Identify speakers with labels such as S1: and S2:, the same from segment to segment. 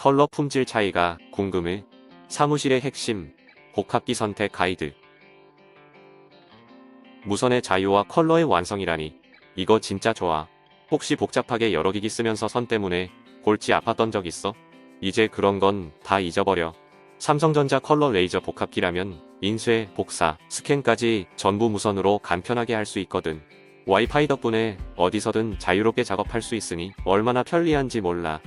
S1: 컬러 품질 차이가 궁금해. 사무실의 핵심, 복합기 선택 가이드. 무선의 자유와 컬러의 완성이라니. 이거 진짜 좋아. 혹시 복잡하게 여러 기기 쓰면서 선 때문에 골치 아팠던 적 있어? 이제 그런 건 다 잊어버려. 삼성전자 컬러 레이저 복합기라면 인쇄, 복사, 스캔까지 전부 무선으로 간편하게 할 수 있거든. 와이파이 덕분에 어디서든 자유롭게 작업할 수 있으니 얼마나 편리한지 몰라.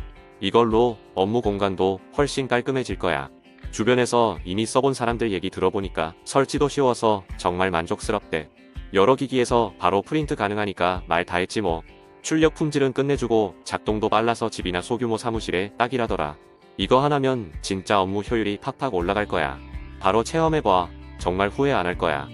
S1: 이걸로 업무 공간도 훨씬 깔끔해질 거야. 주변에서 이미 써본 사람들 얘기 들어보니까 설치도 쉬워서 정말 만족스럽대. 여러 기기에서 바로 프린트 가능하니까 말 다 했지 뭐. 출력 품질은 끝내주고 작동도 빨라서 집이나 소규모 사무실에 딱이라더라. 이거 하나면 진짜 업무 효율이 팍팍 올라갈 거야. 바로 체험해봐. 정말 후회 안 할 거야.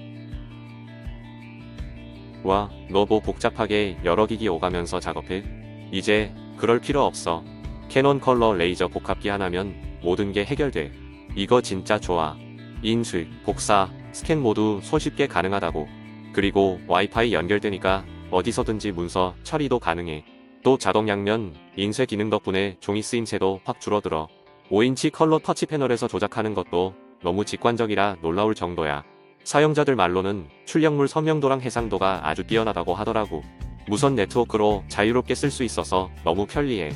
S1: 와, 너 뭐 복잡하게 여러 기기 오가면서 작업해? 이제 그럴 필요 없어. 캐논 컬러 레이저 복합기 하나면 모든 게 해결돼. 이거 진짜 좋아. 인수, 복사, 스캔 모두 손쉽게 가능하다고. 그리고 와이파이 연결되니까 어디서든지 문서 처리도 가능해. 또 자동 양면, 인쇄 기능 덕분에 종이 쓰임새도 확 줄어들어. 5인치 컬러 터치 패널에서 조작하는 것도 너무 직관적이라 놀라울 정도야. 사용자들 말로는 출력물 선명도랑 해상도가 아주 뛰어나다고 하더라고. 무선 네트워크로 자유롭게 쓸 수 있어서 너무 편리해.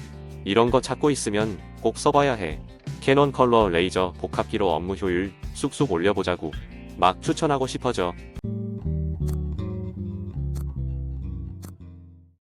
S1: 이런 거 찾고 있으면 꼭 써봐야 해. 캐논 컬러 레이저 복합기로 업무 효율 쑥쑥 올려보자고. 막 추천하고 싶어져.